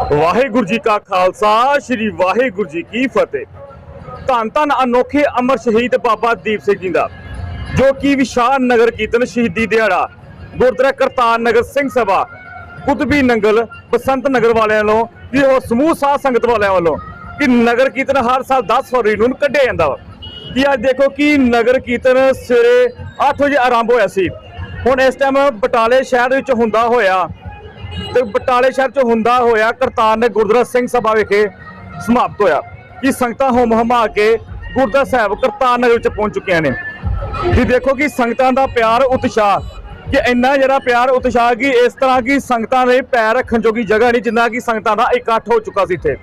ਵਾਹਿਗੁਰੂ ਜੀ ਕਾ ਖਾਲਸਾ, ਸ੍ਰੀ ਵਾਹਿਗੁਰੂ ਜੀ ਕੀ ਫਤਿਹ। ਧੰਨ ਧੰਨ ਅਨੋਖੇ ਅਮਰ ਸ਼ਹੀਦ ਬਾਬਾ ਦੀਪ ਸਿੰਘ ਜੀ ਦਾ, ਜੋ ਕਿ ਵਿਸ਼ਾਲ ਨਗਰ ਕੀਰਤਨ ਸ਼ਹੀਦੀ ਦਿਹਾੜਾ, ਗੁਰਦੁਆਰਾ ਕਰਤਾਰ ਨਗਰ ਸਿੰਘ ਸਭਾ ਕੁਤਬੀ ਨੰਗਲ, ਬਸੰਤ ਨਗਰ ਵਾਲਿਆਂ ਵੱਲੋਂ ਕਿ ਹੋਰ ਸਮੂਹ ਸਾਧ ਸੰਗਤ ਵਾਲਿਆਂ ਵੱਲੋਂ ਕਿ ਨਗਰ ਕੀਰਤਨ ਹਰ ਸਾਲ 10 ਫਰਵਰੀ ਨੂੰ ਕੱਢਿਆ ਜਾਂਦਾ ਵਾ। ਕਿ ਅੱਜ ਦੇਖੋ ਕਿ ਨਗਰ ਕੀਰਤਨ ਸਵੇਰੇ 8 ਵਜੇ ਆਰੰਭ ਹੋਇਆ ਸੀ। ਹੁਣ ਇਸ ਟਾਈਮ ਬਟਾਲੇ ਸ਼ਹਿਰ ਵਿੱਚ ਹੁੰਦਾ ਹੋਇਆ ਤੇ ਬਟਾਲੇ ਸ਼ਹਿਰ ਚ ਹੁੰਦਾ ਹੋਇਆ ਕਰਤਾਰ ਨੇ ਗੁਰਦੁਆਰਾ ਸਿੰਘ ਸਭਾ ਵਿਖੇ ਸਮਾਪਤ ਹੋਇਆ। ਕਿ ਸੰਗਤਾਂ ਹੋਮ ਹਮਾ ਕੇ ਗੁਰਦੁਆਰਾ ਸਾਹਿਬ ਕਰਤਾਰ ਨਗਰ ਵਿੱਚ ਪਹੁੰਚ ਚੁੱਕੀਆਂ ਨੇ। ਕਿ ਦੇਖੋ ਕਿ ਸੰਗਤਾਂ ਦਾ ਪਿਆਰ ਉਤਸ਼ਾਹ, ਕਿ ਇੰਨਾ ਜਿਹੜਾ ਪਿਆਰ ਉਤਸ਼ਾਹ ਕਿ ਇਸ ਤਰ੍ਹਾਂ ਕਿ ਸੰਗਤਾਂ ਦੇ ਪੈਰ ਰੱਖਣ ਜੋਗੀ ਜਗ੍ਹਾ ਨਹੀਂ, ਜਿੰਨਾ ਕਿ ਸੰਗਤਾਂ ਦਾ ਇਕੱਠ ਹੋ ਚੁੱਕਾ ਸੀ ਇੱਥੇ।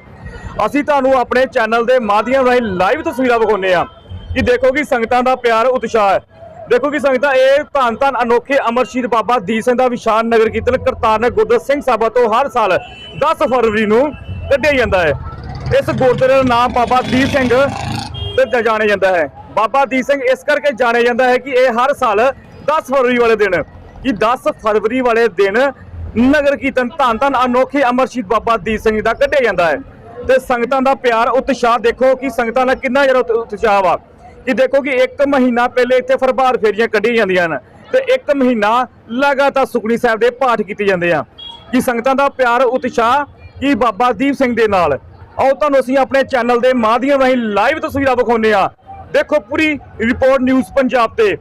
ਅਸੀਂ ਤੁਹਾਨੂੰ ਆਪਣੇ ਚੈਨਲ ਦੇ ਮਾਧਿਅਮ ਰਾਹੀਂ ਲਾਈਵ ਤਸਵੀਰਾਂ ਵਿਖਾਉਂਦੇ ਆ ਕਿ ਦੇਖੋ ਕਿ ਸੰਗਤਾਂ ਦਾ ਪਿਆਰ ਉਤਸ਼ਾਹ ਹੈ। ਦੇਖੋ ਕਿ ਸੰਗਤਾਂ, ਇਹ ਧੰਨ ਧੰਨ ਅਨੋਖੇ ਅਮਰ ਸ਼ਹੀਦ ਬਾਬਾ ਦੀਪ ਸਿੰਘ ਦਾ ਵਿਸ਼ਾਲ ਨਗਰ ਕੀਰਤਨ ਕਰਤਾਰਨਗਰ ਗੁਰਦੁਆਰਾ ਸਿੰਘ ਸਾਹਿਬਾ ਤੋਂ ਹਰ ਸਾਲ 10 ਫਰਵਰੀ ਨੂੰ ਕੱਢਿਆ ਜਾਂਦਾ ਹੈ। ਇਸ ਗੁਰਦੁਆਰੇ ਦਾ ਨਾਮ ਬਾਬਾ ਦੀਪ ਸਿੰਘ ਤੇ ਜਾਣਿਆ ਜਾਂਦਾ ਹੈ। ਬਾਬਾ ਦੀਪ ਸਿੰਘ ਇਸ ਕਰਕੇ ਜਾਣਿਆ ਜਾਂਦਾ ਹੈ ਕਿ ਇਹ ਹਰ ਸਾਲ 10 ਫਰਵਰੀ ਵਾਲੇ ਦਿਨ, ਕਿ 10 ਫਰਵਰੀ ਵਾਲੇ ਦਿਨ ਨਗਰ ਕੀਰਤਨ ਧੰਨ ਧੰਨ ਅਨੋਖੇ ਅਮਰ ਸ਼ਹੀਦ ਬਾਬਾ ਦੀਪ ਸਿੰਘ ਦਾ ਕੱਢਿਆ ਜਾਂਦਾ ਹੈ। ਤੇ ਸੰਗਤਾਂ ਦਾ ਪਿਆਰ, ਉਤਸ਼ਾਹ ਦੇਖੋ ਕਿ ਸੰਗਤਾਂ ਦਾ ਕਿੰਨਾ ਜ਼ਿਆਦਾ ਉਤਸ਼ਾਹ ਵਾ। ਕਿ ਦੇਖੋ ਕਿ ਇੱਕ ਮਹੀਨਾ ਪਹਿਲੇ ਇੱਥੇ ਫਰਬਾਰ ਫੇਰੀਆਂ ਕੱਢੀਆਂ ਜਾਂਦੀਆਂ ਹਨ ਤੇ ਇੱਕ ਮਹੀਨਾ ਲਗਾਤਾਰ ਸੁਖਣੀ ਸਾਹਿਬ ਦੇ ਪਾਠ ਕੀਤੇ ਜਾਂਦੇ ਆ। ਕਿ ਸੰਗਤਾਂ ਦਾ ਪਿਆਰ, ਉਤਸ਼ਾਹ ਕਿ ਬਾਬਾ ਦੀਪ ਸਿੰਘ ਦੇ ਨਾਲ। ਆਓ ਤੁਹਾਨੂੰ ਅਸੀਂ ਆਪਣੇ ਚੈਨਲ ਦੇ ਮਾਧਿਅਮ ਰਾਹੀਂ ਲਾਈਵ ਤਸਵੀਰਾਂ ਵਿਖਾਉਂਦੇ ਆ ਦੇਖੋ ਪੂਰੀ ਰਿਪੋਰਟ ਨਿਊਜ਼ ਪੰਜਾਬ ਤੇ।